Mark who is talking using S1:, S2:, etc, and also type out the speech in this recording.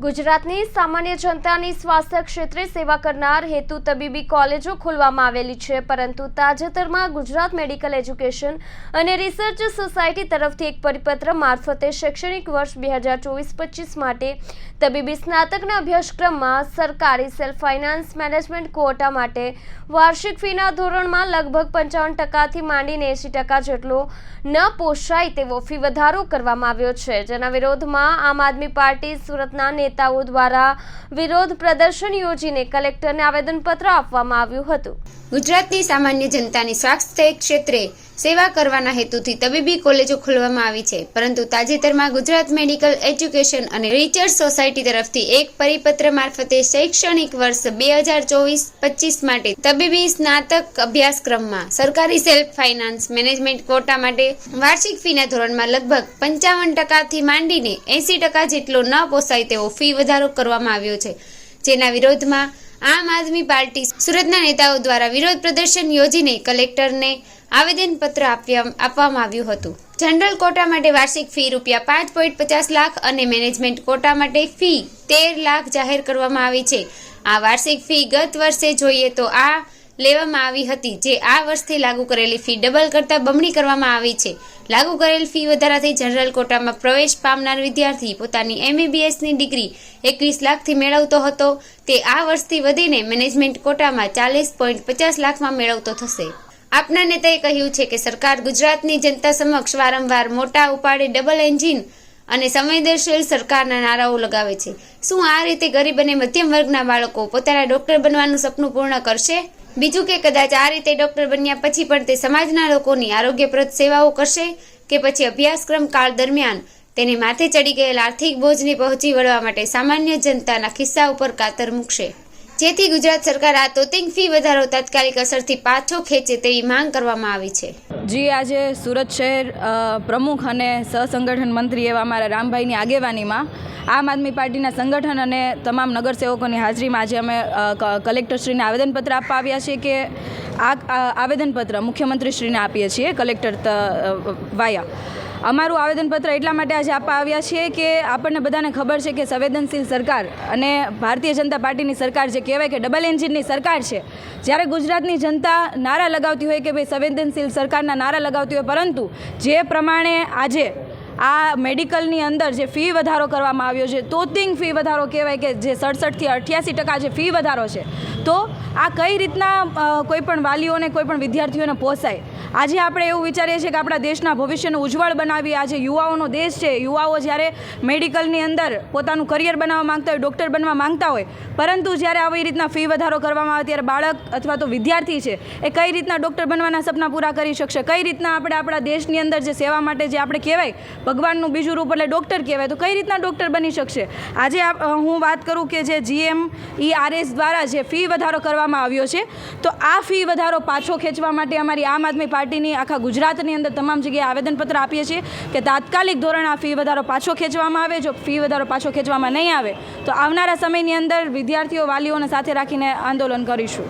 S1: ગુજરાતની સામાન્ય જનતાની સ્વાસ્થ્ય ક્ષેત્રે સેવા કરનાર હેતુ તબીબી કોલેજો ખોલવામાં આવેલી છે, પરંતુ તાજેતરમાં ગુજરાત મેડિકલ એજ્યુકેશન અને રિસર્ચ સોસાયટી તરફથી એક પરિપત્ર મારફતે શૈક્ષણિક વર્ષ બે હજાર ચોવીસ પચીસ માટે તબીબી સ્નાતકના અભ્યાસક્રમમાં સરકારી સેલ્ફ ફાઇનાન્સ મેનેજમેન્ટ કોટા માટે વાર્ષિક ફીના ધોરણમાં લગભગ પંચાવન ટકાથી માંડીને એંસી ટકા જેટલો ન પોષાય તેવો ફી વધારો કરવામાં આવ્યો છે. જેના વિરોધમાં આમ આદમી પાર્ટી સુરતના નેતાઓ દ્વારા વિરોધ પ્રદર્શન યોજીને કલેક્ટરને આવેદનપત્ર આપવામાં આવ્યું હતું.
S2: ગુજરાતની સામાન્ય જનતાની સ્વાસ્થ્ય ક્ષેત્રે સેવા કરવાના હેતુથી તબીબી કોલેજો ખોલવામાં આવી છે. પરંતુ તાજેતરમાં ગુજરાત મેડિકલ એજ્યુકેશન અને રિસર્ચ સોસાયટી તરફથી એક પરિપત્ર મારફતે શૈક્ષણિક વર્ષ બે હજાર ચોવીસ પચીસ માટે તબીબી સ્નાતક અભ્યાસક્રમમાં સરકારી સેલ્ફ ફાઇનાન્સ મેનેજમેન્ટ કોટા માટે વાર્ષિક ફીના ધોરણમાં લગભગ પંચાવન ટકાથી માંડીને એંસી ટકા જેટલો ન પોસાય તેવો ફી વધારો કરવામાં આવ્યો છે. જેના વિરોધમાં આમ આદમી પાર્ટી સુરતના નેતાઓ દ્વારા વિરોધ પ્રદર્શન યોજીને કલેક્ટરને આવેદનપત્ર આપવામાં આવ્યું હતું. જનરલ કોટા માટે વાર્ષિક ફી રૂપિયા પાંચ પોઈન્ટ પચાસ લાખ અને મેનેજમેન્ટ કોટા માટે ફી તેર લાખ જાહેર કરવામાં આવી છે. આ વાર્ષિક ફી ગત વર્ષે જોઈએ તો આ લેવામાં આવી હતી, જે આ વર્ષથી લાગુ કરેલી ફી ડબલ કરતાં બમણી કરવામાં આવી છે. લાગુ કરેલ ફી વધારાથી જનરલ કોટામાં પ્રવેશ પામનાર વિદ્યાર્થી પોતાની એમબીબીએસની ડિગ્રી એકવીસ લાખથી મેળવતો હતો. તે આ વર્ષથી વધીને મેનેજમેન્ટ કોટામાં ચાલીસ પોઈન્ટ પચાસ લાખમાં મેળવતો થશે. આપના નેતાએ કહ્યું છે કે સરકાર ગુજરાતની જનતા સમક્ષ વારંવાર મોટા ઉપાડે ડબલ એન્જિન અને સંવેદનશીલ સરકારના નારાઓ લગાવે છે. શું આ રીતે ગરીબ અને મધ્યમ વર્ગના બાળકો પોતાના ડોક્ટર બનવાનું સપનું પૂર્ણ કરશે? બીજું કે કદાચ આ રીતે ડોક્ટર બન્યા પછી પણ તે સમાજના લોકોની આરોગ્યપ્રદ સેવાઓ કરશે કે પછી અભ્યાસક્રમ કાળ દરમિયાન તેને માથે ચડી ગયેલ આર્થિક બોજને પહોંચી વળવા માટે સામાન્ય જનતાના ખિસ્સા ઉપર કાતર મૂકશે. જેથી ગુજરાત સરકાર આ તોતિંગ ફી વધારો તાત્કાલિક અસરથી પાછો ખેંચે તેવી માંગ કરવામાં આવી છે.
S3: જી, આજે સુરત શહેર પ્રમુખ અને સહસંગઠન મંત્રી એવા અમારા રામભાઈની આગેવાનીમાં આમ આદમી પાર્ટીના સંગઠન અને તમામ નગરસેવકોની હાજરીમાં આજે અમે કલેક્ટરશ્રીને આવેદનપત્ર આપવા આવ્યા છીએ કે આ આવેદનપત્ર મુખ્યમંત્રીશ્રીને આપીએ છીએ, કલેક્ટર વાયા. અમારું આવેદનપત્ર એટલા માટે આજે આપવા આવ્યા છીએ કે આપણને બધાને ખબર છે કે સંવેદનશીલ સરકાર અને ભારતીય જનતા પાર્ટીની સરકાર જે કહેવાય કે ડબલ એન્જિનની સરકાર છે, જ્યારે ગુજરાતની જનતા નારા લગાવતી હોય કે ભાઈ સંવેદનશીલ સરકારના નારા લગાવતી હોય, પરંતુ જે પ્રમાણે આજે આ મેડિકલની અંદર જે ફી વધારો કરવામાં આવ્યો છે, તોતિંગ ફી વધારો કહેવાય કે જે સડસઠથી અઠ્યાસી ટકા જે ફી વધારો છે, તો આ કઈ રીતના કોઈપણ વાલીઓને કોઈપણ વિદ્યાર્થીઓને પોસાય? આજે આપણે એવું વિચારીએ છીએ કે આપણા દેશના ભવિષ્યને ઉજ્જવળ બનાવી આજે યુવાઓનો દેશ છે, યુવાઓ જ્યારે મેડિકલની અંદર પોતાનું કરિયર બનાવવા માંગતા હોય, ડૉક્ટર બનવા માંગતા હોય, પરંતુ જ્યારે આવી રીતના ફી વધારો કરવામાં આવે ત્યારે બાળક અથવા તો વિદ્યાર્થી છે, એ કઈ રીતના ડૉક્ટર બનવાના સપના પૂરા કરી શકશે? કઈ રીતના આપણે આપણા દેશની અંદર જે સેવા માટે જે આપણે કહેવાય ભગવાનનું બીજું રૂપ એટલે ડૉક્ટર કહેવાય. તો કઈ રીતના ડૉક્ટર બની શકશે? આજે હું વાત કરું કે જે જીએમ ઈઆરએસ દ્વારા જે ફી વધારો કરવામાં આવ્યો છે, તો આ ફી વધારો પાછો ખેંચવા માટે અમારી આમ આદમી પાર્ટીની, આખા ગુજરાતની અંદર તમામ જગ્યાએ આવેદનપત્ર આપીએ છીએ કે તાત્કાલિક ધોરણ આ ફી વધારો પાછો ખેંચવામાં આવે. જો ફી વધારો પાછો ખેંચવામાં નહીં આવે, તો આવનારા સમયની અંદર વિદ્યાર્થીઓ, વાલીઓને સાથે રાખીને આંદોલન કરીશું.